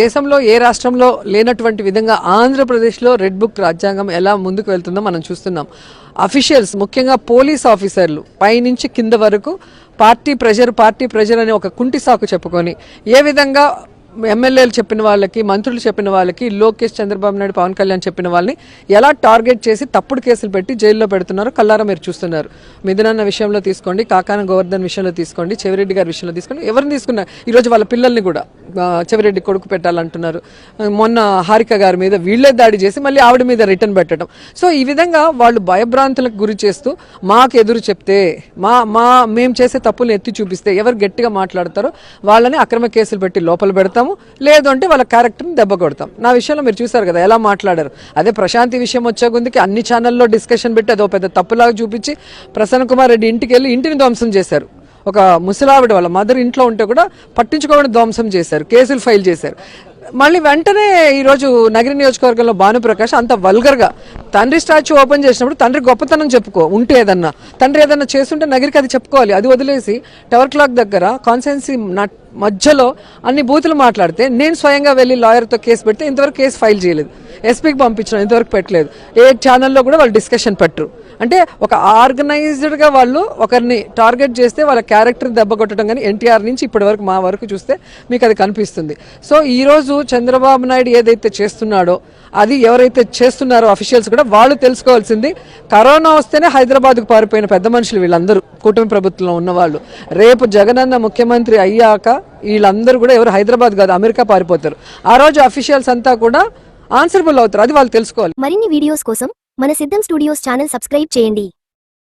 దేశంలో ఏ రాష్ట్రంలో లేనటువంటి విధంగా ఆంధ్రప్రదేశ్లో రెడ్ బుక్ రాజ్యాంగం ఎలా ముందుకు వెళ్తుందో మనం చూస్తున్నాం. అఫీషియల్స్ ముఖ్యంగా పోలీస్ ఆఫీసర్లు పైనుంచి కింద వరకు పార్టీ ప్రెజర్ పార్టీ ప్రెజర్ అనే ఒక కుంటి సాకు చెప్పుకొని ఏ విధంగా ఎమ్మెల్యేలు చెప్పిన వాళ్ళకి మంత్రులు చెప్పిన వాళ్ళకి లోకేష్ చంద్రబాబు నాయుడు పవన్ కళ్యాణ్ చెప్పిన వాళ్ళని ఎలా టార్గెట్ చేసి తప్పుడు కేసులు పెట్టి జైల్లో పెడుతున్నారో కల్లారా మీరు చూస్తున్నారు. మిథునన్న విషయంలో తీసుకోండి కాకాన గోవర్ధన్ విషయంలో తీసుకోండి చెవిరెడ్డి గారి విషయంలో తీసుకోండి. ఎవరిని తీసుకున్నారు ఈరోజు వాళ్ళ పిల్లల్ని కూడా చెవిరెడ్డి కొడుకు పెట్టాలంటున్నారు. మొన్న హారిక గారి మీద వీళ్ళే దాడి చేసి మళ్ళీ ఆవిడ మీద రిటర్న్ పెట్టడం. సో ఈ విధంగా వాళ్ళు భయభ్రాంతులకు గురి చేస్తూ మాకు ఎదురు చెప్తే మా మా మేము చేసే తప్పులు ఎత్తి చూపిస్తే ఎవరు గట్టిగా మాట్లాడతారో వాళ్ళని అక్రమ కేసులు పెట్టి లోపల చేస్తాము లేదు అంటే వాళ్ళ క్యారెక్టర్ని దెబ్బ కొడతాం. నా విషయంలో మీరు చూసారు కదా ఎలా మాట్లాడారు. అదే ప్రశాంతి విషయం వచ్చే గుందికి అన్ని ఛానల్లో డిస్కషన్ పెట్టి అదో పెద్ద తప్పులాగా చూపించి ప్రసన్న కుమార్ రెడ్డి ఇంటికి వెళ్ళి ఇంటిని ధ్వంసం చేశారు. ఒక ముసలావిడ వాళ్ళ మదర్ ఇంట్లో ఉంటే కూడా పట్టించుకోవడానికి ధ్వంసం చేశారు కేసులు ఫైల్ చేశారు. మళ్ళీ వెంటనే ఈరోజు నగరి నియోజకవర్గంలో భానుప్రకాష్ అంత వల్గర్గా తండ్రి స్టాచ్యూ ఓపెన్ చేసినప్పుడు తండ్రి గొప్పతనం చెప్పుకో ఉంటే ఏదన్నా. తండ్రి ఏదన్నా చేస్తుంటే నగరికి అది చెప్పుకోవాలి అది వదిలేసి టవర్ క్లాక్ దగ్గర కాన్సెన్సీ మధ్యలో అన్ని బూతులు మాట్లాడితే నేను స్వయంగా వెళ్ళి లాయర్తో కేసు పెడితే ఇంతవరకు కేసు ఫైల్ చేయలేదు. ఎస్పీకి పంపించడం ఇంతవరకు పెట్టలేదు. ఏ ఛానల్లో కూడా వాళ్ళు డిస్కషన్ పెట్టరు. అంటే ఒక ఆర్గనైజ్డ్గా వాళ్ళు ఒకరిని టార్గెట్ చేస్తే వాళ్ళ క్యారెక్టర్ దెబ్బ కొట్టడం కానీ ఎన్టీఆర్ నుంచి ఇప్పటి వరకు మా వరకు చూస్తే మీకు అది కనిపిస్తుంది. సో ఈరోజు చంద్రబాబు నాయుడు ఏదైతే చేస్తున్నాడో అది ఎవరైతే చేస్తున్నారో అఫీషియల్స్ కూడా వాళ్ళు తెలుసుకోవాల్సింది కరోనా వస్తేనే హైదరాబాద్కు పారిపోయిన పెద్ద మనుషులు వీళ్ళందరూ కూటమి ప్రభుత్వంలో ఉన్నవాళ్ళు. రేపు జగనన్న ముఖ్యమంత్రి అయ్యాక వీళ్ళందరూ కూడా ఎవరు హైదరాబాద్ కాదు అమెరికా పారిపోతారు. ఆ రోజు అఫీషియల్స్ అంతా కూడా ఆన్సరబుల్ అవుతారు. అది వాళ్ళు తెలుసుకోవాలి. మరిన్ని వీడియోస్ కోసం మన సిద్ధం స్టూడియోస్ ఛానల్ సబ్స్క్రైబ్ చేయండి.